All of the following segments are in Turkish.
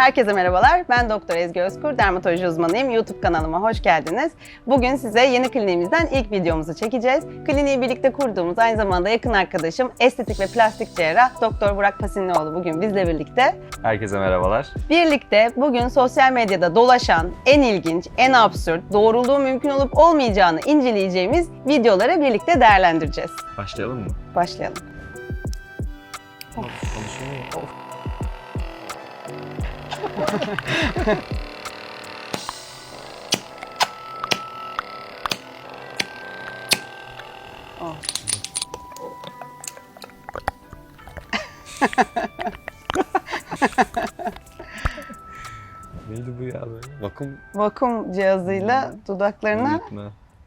Herkese merhabalar. Ben Doktor Ezgi Özkur, dermatoloji uzmanıyım. YouTube kanalıma hoş geldiniz. Bugün size yeni kliniğimizden ilk videomuzu çekeceğiz. Kliniği birlikte kurduğumuz aynı zamanda yakın arkadaşım estetik ve plastik cerrah Doktor Burak Pasinlioğlu bugün bizle birlikte. Herkese merhabalar. Birlikte bugün sosyal medyada dolaşan en ilginç, en absürt, doğruluğu mümkün olup olmayacağını inceleyeceğimiz videoları birlikte değerlendireceğiz. Başlayalım mı? Başlayalım. Konuşalım mı? Oh. Neydi bu ya böyle? Vakum Vakum cihazıyla dudaklarına büyütme.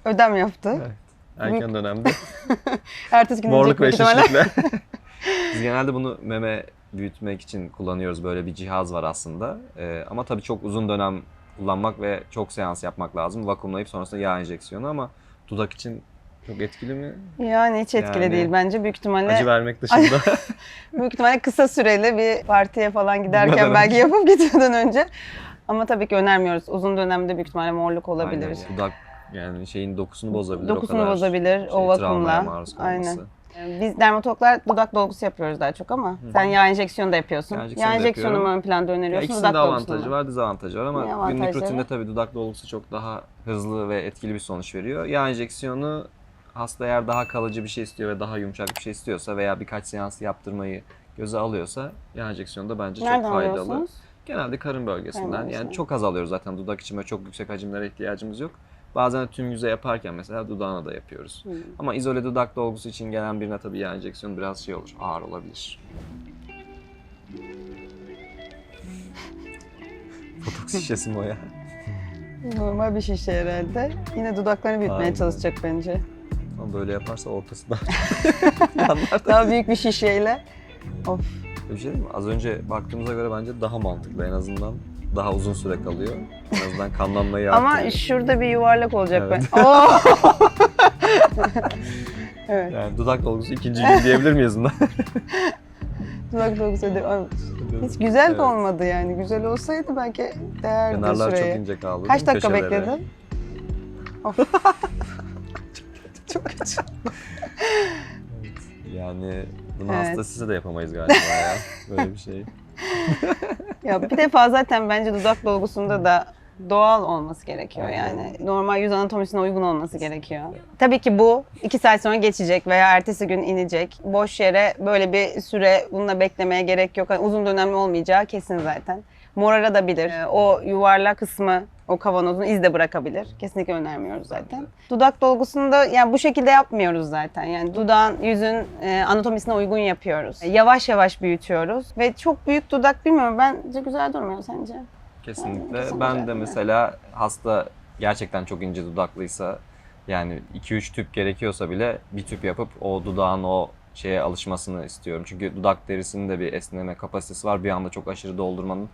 ödem yaptı. Evet. Erken dönemde Ertesi gün morluk ve şişlikle. Biz genelde bunu meme büyütmek için kullanıyoruz. Böyle bir cihaz var aslında. Ee, ama tabii çok uzun dönem kullanmak ve çok seans yapmak lazım. Vakumlayıp sonrasında yağ enjeksiyonu ama dudak için çok etkili mi? Yani hiç etkili Yani değil bence. Büyük ihtimalle Acı vermek dışında. büyük ihtimalle kısa süreli bir partiye falan giderken belki önce. yapıp gitmeden önce. Ama tabii ki önermiyoruz. Uzun dönemde büyük ihtimalle morluk olabilir. Aynen. Dudak yani şeyin dokusunu bozabilir. Dokusunu o kadar bozabilir şey, o vakumla. Aynen. Biz dermatologlar dudak dolgusu yapıyoruz daha çok ama sen yağ enjeksiyonu da yapıyorsun. Yağ Yağ enjeksiyonu da enjeksiyonu mu ön planda Ya öneriyorsun? ikisinin de dudak dolgusunu avantajı mu? var, dezavantajı var Ne ama günlük avantajları? rutinde tabii dudak dolgusu çok daha hızlı ve etkili bir sonuç veriyor. Yağ enjeksiyonu hasta eğer daha kalıcı bir şey istiyor ve daha yumuşak bir şey istiyorsa veya birkaç seans yaptırmayı göze alıyorsa yağ enjeksiyonu da bence Nereden çok faydalı. alıyorsunuz? Genelde karın bölgesinden. Karın yani bölgesinden. çok az alıyoruz zaten dudak için böyle çok yüksek hacimlere ihtiyacımız yok. Bazen tüm yüze yaparken mesela dudağına da yapıyoruz. Hmm. Ama izole dudak dolgusu için gelen birine tabii yağ enjeksiyonu biraz şey olur, ağır olabilir. Botoks şişesi mi o ya? Normal bir şişe herhalde. Yine dudaklarını büyütmeye Aynen. çalışacak bence. Ama böyle yaparsa yanlar da. Daha büyük bir şişeyle. Of. Bir şey değil mi? Az önce baktığımıza göre bence daha mantıklı. En azından daha uzun süre kalıyor. En azından kanlanmayı Ama arttırıyor. şurada bir yuvarlak olacak Evet. ben. Oo! evet. Yani dudak dolgusu ikinci gün diyebilir miyiz buna? Dudak dolgusu öde- Ay, Hiç güzel Evet. de olmadı yani. Güzel olsaydı belki değerdi Kenarlar çok süreye. ince kaldı. Kaç değil mi dakika köşelere? bekledin? Of. Çok kötü. Yani bunu Evet. hasta size de yapamayız galiba ya. Böyle bir şey. Ya bir defa zaten bence dudak dolgusunda da doğal olması gerekiyor yani. Normal yüz anatomisine uygun olması gerekiyor. Tabii ki bu iki saat sonra geçecek veya ertesi gün inecek. Boş yere böyle bir süre bununla beklemeye gerek yok. Hani uzun dönemli olmayacağı kesin zaten. Morarabilir. Ee, O yuvarlak kısmı o kavanozun iz de bırakabilir. Kesinlikle önermiyoruz zaten. Dudak dolgusunu da yani bu şekilde yapmıyoruz zaten. Yani dudağın, yüzün e, anatomisine uygun yapıyoruz. E, Yavaş yavaş büyütüyoruz ve çok büyük dudak bilmiyorum bence güzel durmuyor sence? Kesinlikle. Kesinlikle. Ben de mesela hasta gerçekten çok ince dudaklıysa yani 2-3 tüp gerekiyorsa bile bir tüp yapıp o dudağın o şeye alışmasını istiyorum. Çünkü dudak derisinin de bir esneme kapasitesi var. Bir anda çok aşırı doldurmanın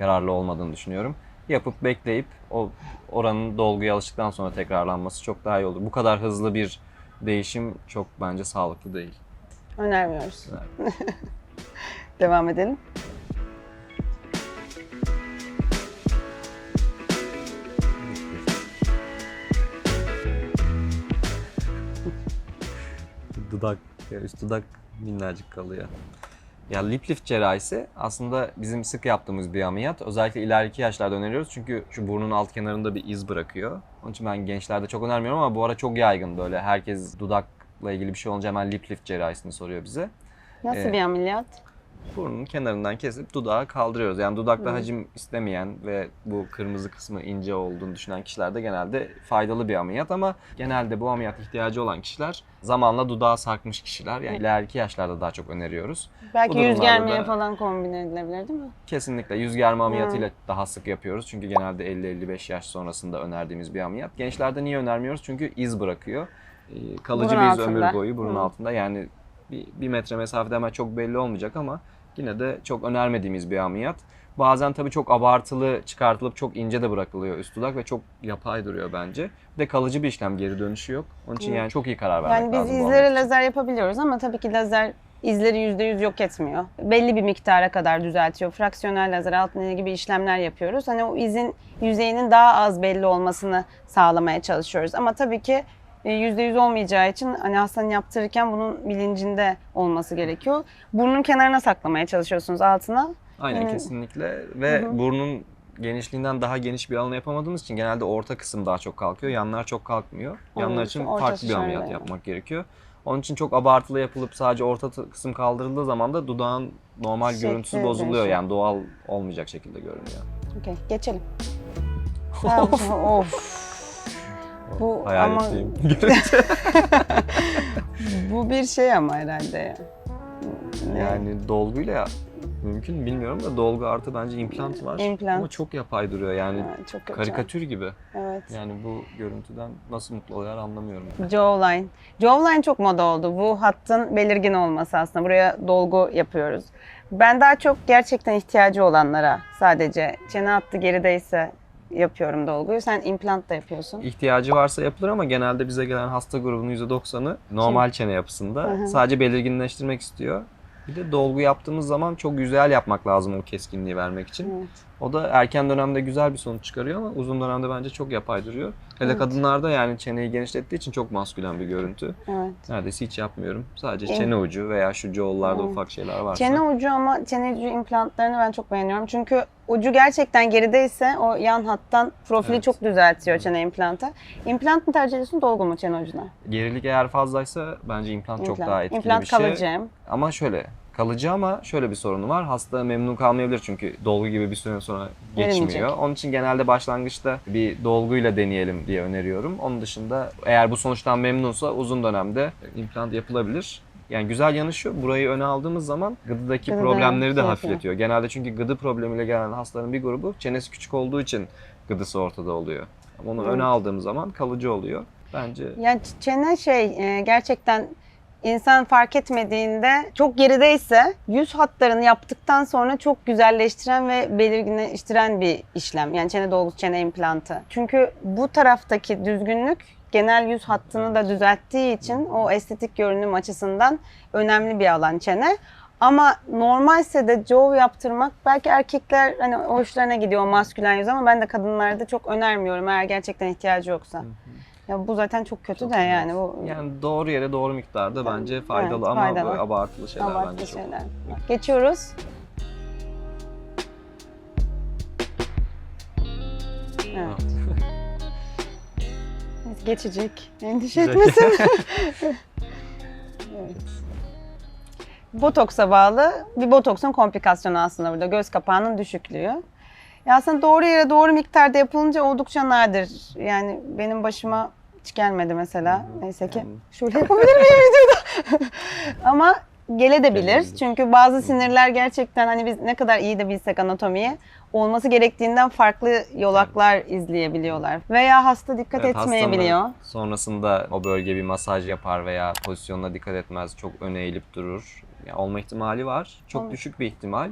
yararlı olmadığını düşünüyorum. Yapıp bekleyip o oranın dolguya alıştıktan sonra tekrarlanması çok daha iyi olur. Bu kadar hızlı bir değişim çok bence sağlıklı değil. Önermiyoruz. Devam edelim. dudak, ya üst dudak minnacık kalıyor. Ya lip lift cerrahisi aslında bizim sık yaptığımız bir ameliyat. Özellikle ileriki yaşlarda öneriyoruz çünkü şu burnun alt kenarında bir iz bırakıyor. Onun için ben gençlerde çok önermiyorum ama bu ara çok yaygın böyle. Herkes dudakla ilgili bir şey olunca hemen lip lift cerrahisini soruyor bize. Nasıl Evet. bir ameliyat? Burnun kenarından kesip dudağı kaldırıyoruz. Yani dudakta Hı. hacim istemeyen ve bu kırmızı kısmı ince olduğunu düşünen kişilerde genelde faydalı bir ameliyat ama genelde bu ameliyat ihtiyacı olan kişiler zamanla dudağı sarkmış kişiler. Yani ileriki yaşlarda daha çok öneriyoruz. Belki yüz germeye da- falan kombin edilebilir değil mi? Kesinlikle yüz germe ameliyatıyla daha sık yapıyoruz. Çünkü genelde 50-55 yaş sonrasında önerdiğimiz bir ameliyat. Gençlerde niye önermiyoruz? Çünkü iz bırakıyor. Ee, Kalıcı Burun bir iz altında. ömür boyu burun Hı. altında. Yani bir, bir metre mesafede hemen çok belli olmayacak ama yine de çok önermediğimiz bir ameliyat. Bazen tabii çok abartılı çıkartılıp çok ince de bırakılıyor üst dudak ve çok yapay duruyor bence. Bir de kalıcı bir işlem, geri dönüşü yok. Onun için yani çok iyi karar vermek Yani biz lazım bu izlere ameliyat için. lazer yapabiliyoruz ama tabii ki lazer izleri %100 yok etmiyor. Belli bir miktara kadar düzeltiyor. Fraksiyonel lazer, alt iğne gibi işlemler yapıyoruz. Hani o izin yüzeyinin daha az belli olmasını sağlamaya çalışıyoruz. Ama tabii ki %100 olmayacağı için hani hastanın yaptırırken bunun bilincinde olması gerekiyor. Burnun kenarına saklamaya çalışıyorsunuz altına. Aynen Yani- kesinlikle ve burnun genişliğinden daha geniş bir alan yapamadığımız için genelde orta kısım daha çok kalkıyor. Yanlar çok kalkmıyor. Yanlar Onun için için farklı bir ameliyat yapmak gerekiyor. Onun için çok abartılı yapılıp sadece orta kısım kaldırıldığı zaman da dudağın normal Şekli görüntüsü bozuluyor. Yani doğal olmayacak şekilde görünüyor. Okey, geçelim. Of. Bu ama Hayaletliyim. bu bir şey ama herhalde ya. Yani dolguyla ya mümkün mü bilmiyorum da dolgu artı bence implant var. İmplant. Ama çok yapay duruyor yani. Ha, çok kötü. Karikatür gibi. Evet. Yani bu görüntüden nasıl mutlu oluyor anlamıyorum. Jawline. Jawline çok moda oldu. Bu hattın belirgin olması aslında. Buraya dolgu yapıyoruz. Ben daha çok gerçekten ihtiyacı olanlara sadece çene hattı gerideyse yapıyorum dolguyu. Sen implant da yapıyorsun. İhtiyacı varsa yapılır ama genelde bize gelen hasta grubunun %90'ı normal çene yapısında. Hı hı. Sadece belirginleştirmek istiyor. Bir de dolgu yaptığımız zaman çok güzel yapmak lazım o keskinliği vermek için. Evet. O da erken dönemde güzel bir sonuç çıkarıyor ama uzun dönemde bence çok yapay duruyor. Hele Evet. kadınlarda yani çeneyi genişlettiği için çok maskülen bir görüntü. Evet. Neredeyse hiç yapmıyorum. Sadece Evet. çene ucu veya şu jaw'larda Evet. ufak şeyler varsa. Çene ucu ama çene ucu implantlarını ben çok beğeniyorum. Çünkü ucu gerçekten gerideyse o yan hattan profili Evet. çok düzeltiyor çene implantı. İmplant mı tercih ediyorsun dolgu mu çene ucuna? Gerilik eğer fazlaysa bence implant, çok daha etkili İmplant bir şey. kalıcı. Ama şöyle kalıcı ama şöyle bir sorunu var. Hasta memnun kalmayabilir çünkü dolgu gibi bir süre sonra geçmiyor. Verilmeyecek. Onun için genelde başlangıçta bir dolguyla deneyelim diye öneriyorum. Onun dışında eğer bu sonuçtan memnunsa uzun dönemde implant yapılabilir. Yani güzel yanı şu, burayı öne aldığımız zaman gıdıdaki Gıdıda problemleri de şey hafifletiyor. Genelde çünkü gıdı problemiyle gelen hastaların bir grubu çenesi küçük olduğu için gıdısı ortada oluyor. Ama onu Evet. öne aldığımız zaman kalıcı oluyor. Bence Yani çene şey e, gerçekten insan fark etmediğinde çok gerideyse yüz hatlarını yaptıktan sonra çok güzelleştiren ve belirginleştiren bir işlem. Yani çene dolgusu, çene implantı. Çünkü bu taraftaki düzgünlük genel yüz hattını da düzelttiği için o estetik görünüm açısından önemli bir alan çene. Ama normalse de jaw yaptırmak belki erkekler hani hoşlarına gidiyor o maskülen yüz ama ben de kadınlarda çok önermiyorum eğer gerçekten ihtiyacı yoksa. Ya bu zaten çok kötü Çok de yani bu yani doğru yere doğru miktarda bence faydalı Evet, ama faydalı. böyle abartılı şeyler abartılı bence çok şeyler. Geçiyoruz. Evet. Geçecek. Endişe etmesin. evet. Botoksa bağlı bir botoksun komplikasyonu aslında burada. Göz kapağının düşüklüğü. Ya aslında doğru yere doğru miktarda yapılınca oldukça nadir. Yani benim başıma hiç gelmedi mesela. Neyse ki. Şöyle yapabilir miyim videoda? Ama. Gelebilir. Çünkü bazı sinirler gerçekten hani biz ne kadar iyi de bilsek anatomiyi olması gerektiğinden farklı yolaklar izleyebiliyorlar. Veya hasta dikkat Evet, etmeyebiliyor. Sonrasında o bölge bir masaj yapar veya pozisyonuna dikkat etmez. Çok öne eğilip durur. Yani olma ihtimali var. Çok Ol- düşük bir ihtimal.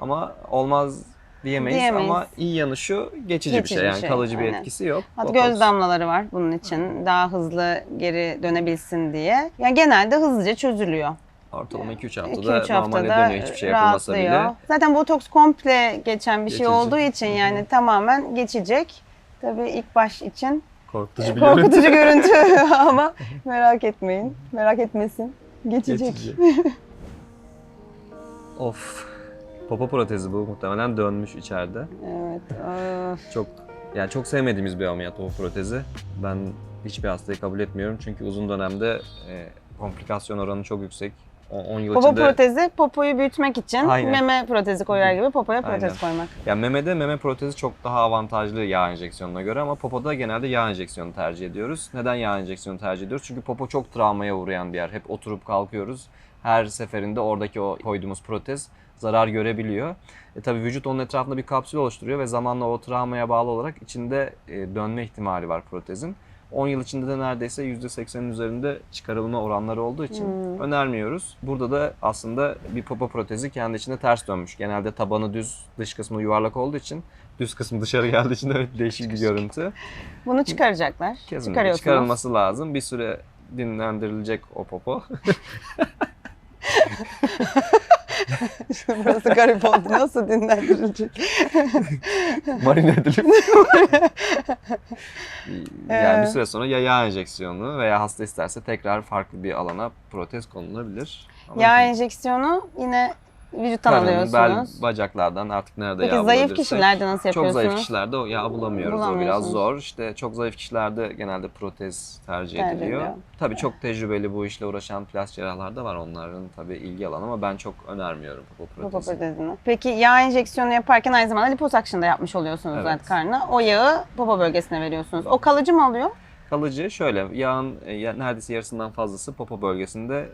Ama olmaz diyemeyiz, Diyemeyiz. ama iyi yanı şu geçici, bir Geçici şey. bir Yani şey, kalıcı bir aynen. etkisi yok. Hatta Botoks- göz damlaları var bunun için. Daha hızlı geri dönebilsin diye. Yani genelde hızlıca çözülüyor. Ortalama 2-3 haftada 2-3 normale haftada dönüyor hiçbir şey yapılmasa rahatlıyor. bile. Zaten botoks komple geçen bir şey Geçici. olduğu için yani tamamen geçecek. Tabii ilk baş için Korkutucu bir korkutucu görüntü ama merak etmeyin. Merak etmesin. Geçecek. Geçici. of. Popo protezi bu muhtemelen dönmüş içeride. Evet. Of. Çok yani çok sevmediğimiz bir ameliyat popo protezi. Ben hiçbir hastayı kabul etmiyorum çünkü uzun dönemde e, komplikasyon oranı çok yüksek. O- 10 yıl Popo içinde protezi popoyu büyütmek için Aynen. meme protezi koyar gibi popoya protez Aynen. koymak. yani memede meme protezi çok daha avantajlı yağ enjeksiyonuna göre ama popoda genelde yağ enjeksiyonu tercih ediyoruz. Neden yağ enjeksiyonu tercih ediyoruz? Çünkü popo çok travmaya uğrayan bir yer. Hep oturup kalkıyoruz. Her seferinde oradaki o koyduğumuz protez zarar görebiliyor. E tabii vücut onun etrafında bir kapsül oluşturuyor ve zamanla o travmaya bağlı olarak içinde e, dönme ihtimali var protezin. 10 yıl içinde de neredeyse %80'in üzerinde çıkarılma oranları olduğu için Hmm. önermiyoruz. Burada da aslında bir popo protezi kendi içinde ters dönmüş. Genelde tabanı düz, dış kısmı yuvarlak olduğu için düz kısmı dışarı geldiği için de değişik bir görüntü. Bunu çıkaracaklar. Kesinlikle çıkarılması lazım. Bir süre dinlendirilecek o popo. Burası garip oldu. Nasıl dinlendirilecek? Marine edilip. yani Ee. bir süre sonra ya yağ enjeksiyonu veya hasta isterse tekrar farklı bir alana protez konulabilir. Ama Yağ tabii enjeksiyonu yine vücuttan karın, bel, bacaklardan artık nerede Peki yağ zayıf bulabilirsek- kişilerde nasıl Çok yapıyorsunuz? zayıf kişilerde o yağ bulamıyoruz. O biraz Bulamıyorsunuz. zor. İşte çok zayıf kişilerde genelde protez tercih Tercih ediliyor. ediliyor. Tabii çok tecrübeli bu işle uğraşan plastik cerrahlar da var. Onların tabii ilgi alanı ama ben çok önermiyorum bu Popo protezi. protezini. Peki yağ enjeksiyonu yaparken aynı zamanda liposuction da yapmış oluyorsunuz Evet. zaten karnına. O yağı popo bölgesine veriyorsunuz. O kalıcı mı oluyor? Kalıcı şöyle yağın e, ya- neredeyse yarısından fazlası popo bölgesinde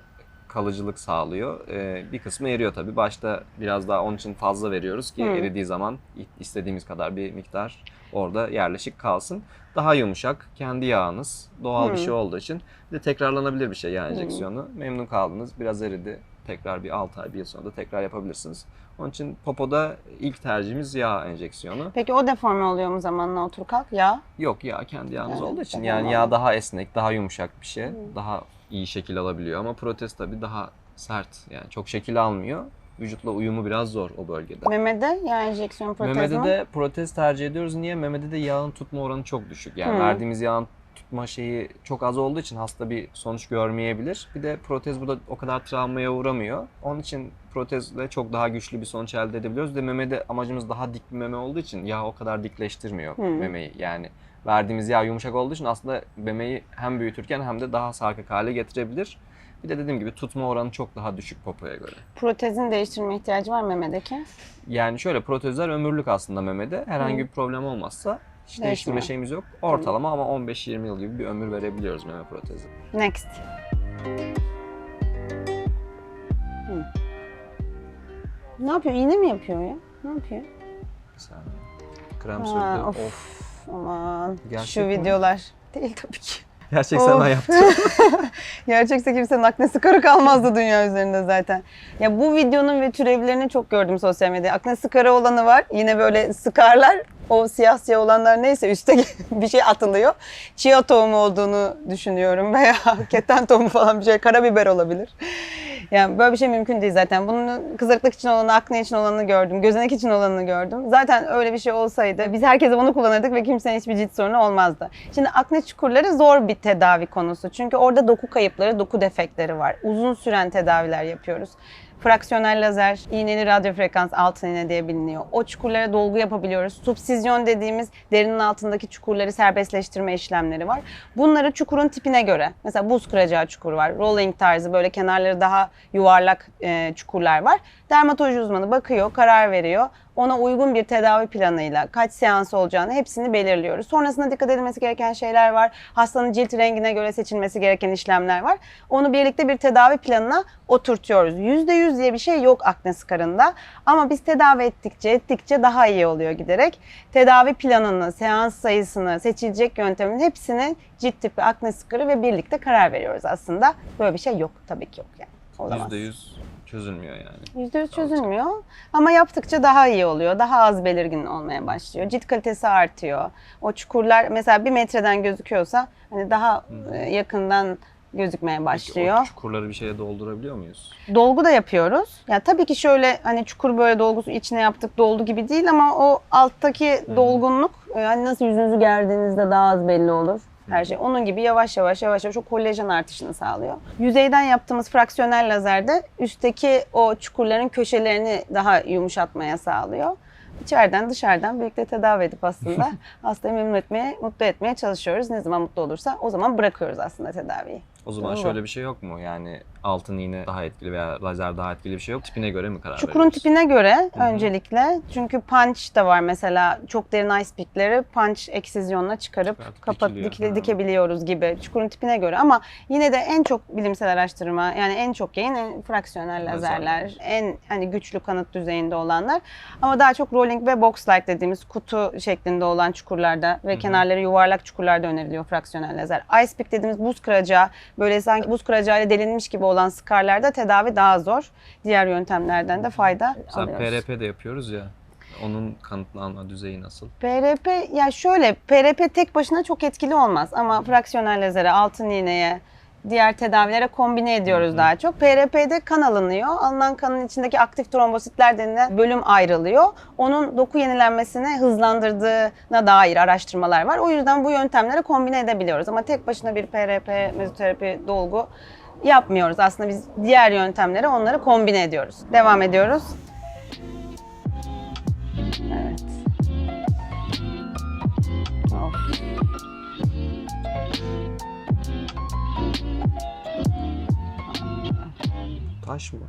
kalıcılık sağlıyor. Ee, bir kısmı eriyor tabii. Başta biraz daha onun için fazla veriyoruz ki Hı. eridiği zaman istediğimiz kadar bir miktar orada yerleşik kalsın. Daha yumuşak, kendi yağınız, doğal bir Hı. şey olduğu için bir de tekrarlanabilir bir şey yağ enjeksiyonu. Memnun kaldınız, biraz eridi. Tekrar bir 6 ay, bir yıl sonra da tekrar yapabilirsiniz. Onun için popoda ilk tercihimiz yağ enjeksiyonu. Peki o deforme oluyor mu zamanla otur kalk? Yağ. Yok yağ kendi yağınız Yani olduğu için yani yağ daha esnek, daha yumuşak bir şey. Daha iyi şekil alabiliyor ama protez tabii daha sert. Yani çok şekil almıyor. Vücutla uyumu biraz zor o bölgede. Memede yağ enjeksiyonu protez Memede mi? de protez tercih ediyoruz. Niye? Memede de yağın tutma oranı çok düşük. Yani Hı. verdiğimiz yağın tutma şeyi çok az olduğu için hasta bir sonuç görmeyebilir. Bir de protez burada o kadar travmaya uğramıyor. Onun için protezle çok daha güçlü bir sonuç elde edebiliyoruz. Bir De memede amacımız daha dik bir meme olduğu için yağ o kadar dikleştirmiyor Hı. memeyi. Yani verdiğimiz yağ yumuşak olduğu için aslında memeyi hem büyütürken hem de daha sarkık hale getirebilir. Bir de dediğim gibi tutma oranı çok daha düşük popoya göre. Protezin değiştirme ihtiyacı var memedeki. Yani şöyle protezler ömürlük aslında memede. Herhangi bir problem olmazsa hiç değiştirme şeyimiz yok. Ortalama ama 15-20 yıl gibi bir ömür verebiliyoruz meme protezi. Next. Hı. Ne yapıyor? İğne mi yapıyor ya? Ne yapıyor? Saniye. Krem sürdü. of. Of. Aman. Gerçek Şu mi? videolar. Değil tabii ki. Gerçek Of. sana yaptı. Gerçekse kimsenin aknesi karı kalmazdı dünya üzerinde zaten. Ya bu videonun ve türevlerini çok gördüm sosyal medyada. Aknesi karı olanı var. Yine böyle sıkarlar. O siyah siyah olanlar neyse üstte bir şey atılıyor. Chia tohumu olduğunu düşünüyorum veya keten tohumu falan bir şey. Karabiber olabilir. Yani böyle bir şey mümkün değil zaten. Bunun kızarıklık için olanı, akne için olanını gördüm. Gözenek için olanını gördüm. Zaten öyle bir şey olsaydı biz herkese bunu kullanırdık ve kimsenin hiçbir cilt sorunu olmazdı. Şimdi akne çukurları zor bir tedavi konusu. Çünkü orada doku kayıpları, doku defektleri var. Uzun süren tedaviler yapıyoruz. Fraksiyonel lazer, iğneli radyo frekans altın iğne diye biliniyor. O çukurlara dolgu yapabiliyoruz. Subsizyon dediğimiz derinin altındaki çukurları serbestleştirme işlemleri var. Bunları çukurun tipine göre, mesela buz kıracağı çukur var, rolling tarzı böyle kenarları daha yuvarlak e, çukurlar var. Dermatoloji uzmanı bakıyor, karar veriyor. Ona uygun bir tedavi planıyla kaç seans olacağını hepsini belirliyoruz. Sonrasında dikkat edilmesi gereken şeyler var. Hastanın cilt rengine göre seçilmesi gereken işlemler var. Onu birlikte bir tedavi planına oturtuyoruz. %100 diye bir şey yok akne skarında. Ama biz tedavi ettikçe ettikçe daha iyi oluyor giderek. Tedavi planını, seans sayısını, seçilecek yöntemin hepsini cilt tipi akne skarı ve birlikte karar veriyoruz aslında. Böyle bir şey yok tabii ki yok yani. Olamaz. %100 çözülmüyor yani. %100 çözülmüyor ama yaptıkça daha iyi oluyor. Daha az belirgin olmaya başlıyor. Cilt kalitesi artıyor. O çukurlar mesela bir metreden gözüküyorsa hani daha e, yakından gözükmeye Peki başlıyor. o çukurları bir şeye doldurabiliyor muyuz? Dolgu da yapıyoruz. Ya tabii ki şöyle hani çukur böyle dolgusu içine yaptık doldu gibi değil ama o alttaki dolgunluk e, hani nasıl yüzünüzü gerdiğinizde daha az belli olur. Her şey onun gibi yavaş yavaş yavaş yavaş o kolajen artışını sağlıyor. Yüzeyden yaptığımız fraksiyonel lazerde üstteki o çukurların köşelerini daha yumuşatmaya sağlıyor. İçeriden dışarıdan birlikte tedavi edip aslında hastayı memnun etmeye, mutlu etmeye çalışıyoruz. Ne zaman mutlu olursa o zaman bırakıyoruz aslında tedaviyi. O zaman Doğru. şöyle bir şey yok mu? Yani altın iğne daha etkili veya lazer daha etkili bir şey yok. Tipine göre mi karar Çukurun veriyoruz? tipine göre Hı hı. öncelikle çünkü punch da var mesela çok derin ice pickleri punch eksizyonla çıkarıp Çıkartıp kapat Ha. dikebiliyoruz gibi çukurun tipine göre ama yine de en çok bilimsel araştırma yani en çok yayın en fraksiyonel lazerler, Lazerler. en hani güçlü kanıt düzeyinde olanlar ama daha çok rolling ve box light dediğimiz kutu şeklinde olan çukurlarda ve Hı hı. kenarları yuvarlak çukurlarda öneriliyor fraksiyonel lazer. Ice pick dediğimiz buz kıracağı böyle sanki buz kıracağıyla delinmiş gibi olan skarlarda tedavi daha zor. Diğer yöntemlerden de fayda alıyoruz. PRP de yapıyoruz ya. Onun kanıtlanma düzeyi nasıl? PRP ya şöyle PRP tek başına çok etkili olmaz ama fraksiyonel lazere, altın iğneye diğer tedavilere kombine ediyoruz daha çok. PRP'de kan alınıyor. Alınan kanın içindeki aktif trombositler denilen bölüm ayrılıyor. Onun doku yenilenmesini hızlandırdığına dair araştırmalar var. O yüzden bu yöntemleri kombine edebiliyoruz. Ama tek başına bir PRP, mezoterapi dolgu yapmıyoruz. Aslında biz diğer yöntemleri onları kombine ediyoruz. Devam ediyoruz. Evet. Taş mı?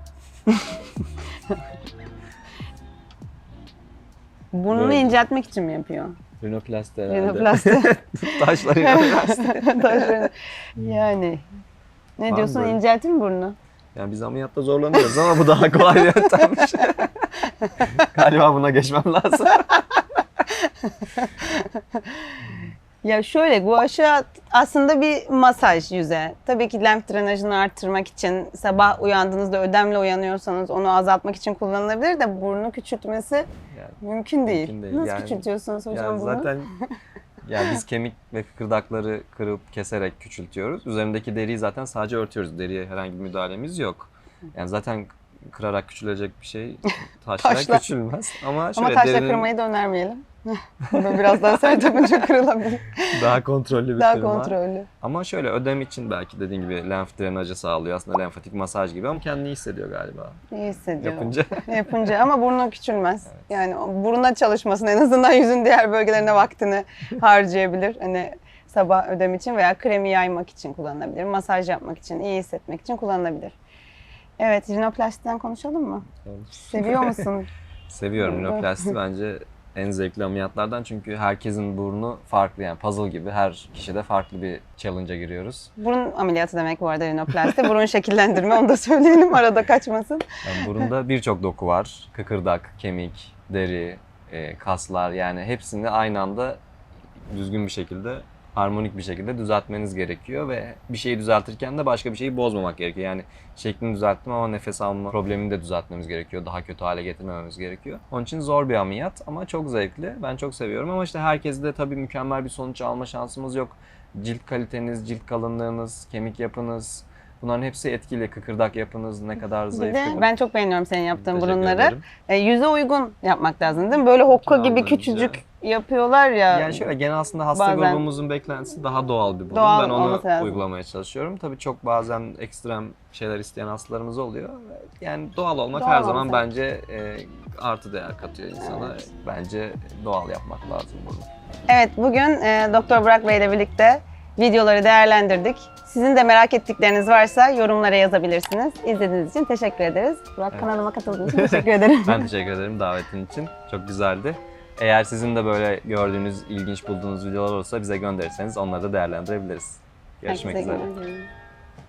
Burnunu Böyle. inceltmek için mi yapıyor? Rinoplasti herhalde. Rinoplasti. Taşlar rinoplasti. Taşları. yani. Ne Var diyorsun? böyle. İnceltir mi burnunu? Yani biz ameliyatta zorlanıyoruz ama bu daha kolay bir yöntemmiş. Galiba buna geçmem lazım. Ya şöyle guaşa aslında bir masaj yüze. Tabii ki lenf drenajını arttırmak için sabah uyandığınızda ödemle uyanıyorsanız onu azaltmak için kullanılabilir de burnu küçültmesi Yani, mümkün değil. Mümkün değil. Nasıl Yani- küçültüyorsunuz hocam yani bunu? zaten yani biz kemik ve kıkırdakları kırıp keserek küçültüyoruz. Üzerindeki deriyi zaten sadece örtüyoruz. Deriye herhangi bir müdahalemiz yok. Yani zaten kırarak küçülecek bir şey taşla Taşla. küçülmez. Ama şöyle Ama taşla derinin kırmayı da önermeyelim. Bunu biraz daha sert yapınca kırılabilir. daha kontrollü bir daha kırma. kontrollü. Ama şöyle ödem için belki dediğin gibi lenf drenajı sağlıyor. Aslında lenfatik masaj gibi ama kendini iyi hissediyor galiba. İyi hissediyor. Yapınca. Yapınca ama burnu küçülmez. Yani o buruna çalışmasın en azından yüzün diğer bölgelerine vaktini harcayabilir. Hani sabah ödem için veya kremi yaymak için kullanılabilir. Masaj yapmak için, iyi hissetmek için kullanılabilir. Evet, rinoplastikten konuşalım mı? Seviyor musun? Seviyorum rinoplasti bence en zevkli ameliyatlardan çünkü herkesin burnu farklı yani puzzle gibi her kişide farklı bir challenge'a giriyoruz. Burun ameliyatı demek bu arada rinoplasti. Burun şekillendirme onu da söyleyelim arada kaçmasın. Yani burunda birçok doku var. Kıkırdak, kemik, deri, e, kaslar yani hepsini aynı anda düzgün bir şekilde harmonik bir şekilde düzeltmeniz gerekiyor ve bir şeyi düzeltirken de başka bir şeyi bozmamak gerekiyor. Yani şeklini düzelttim ama nefes alma problemini de düzeltmemiz gerekiyor. Daha kötü hale getirmememiz gerekiyor. Onun için zor bir ameliyat ama çok zevkli. Ben çok seviyorum ama işte herkes de tabii mükemmel bir sonuç alma şansımız yok. Cilt kaliteniz, cilt kalınlığınız, kemik yapınız bunların hepsi etkili. Kıkırdak yapınız ne kadar Bir zayıf. de kıkırdak- ben çok beğeniyorum senin yaptığın Teşekkür burunları. ederim. E, yüze uygun yapmak lazım değil mi? Böyle hokka gibi küçücük yapıyorlar ya. Yani şöyle genel aslında hasta Bazen- grubumuzun beklentisi daha doğal bir burun. Doğal ben onu olması lazım. uygulamaya çalışıyorum. Tabii çok bazen ekstrem şeyler isteyen hastalarımız oluyor. Yani doğal olmak Doğal her zaman olmak. bence e, artı değer katıyor insana. Bence doğal yapmak lazım bunu. Evet bugün e, Doktor Burak Bey ile birlikte videoları değerlendirdik. Sizin de merak ettikleriniz varsa yorumlara yazabilirsiniz. İzlediğiniz için teşekkür ederiz. Burak Evet. kanalıma katıldığın için teşekkür ederim. Ben teşekkür ederim davetin için. Çok güzeldi. Eğer sizin de böyle gördüğünüz, ilginç bulduğunuz videolar olursa bize gönderirseniz onları da değerlendirebiliriz. Görüşmek Herkese üzere. güle.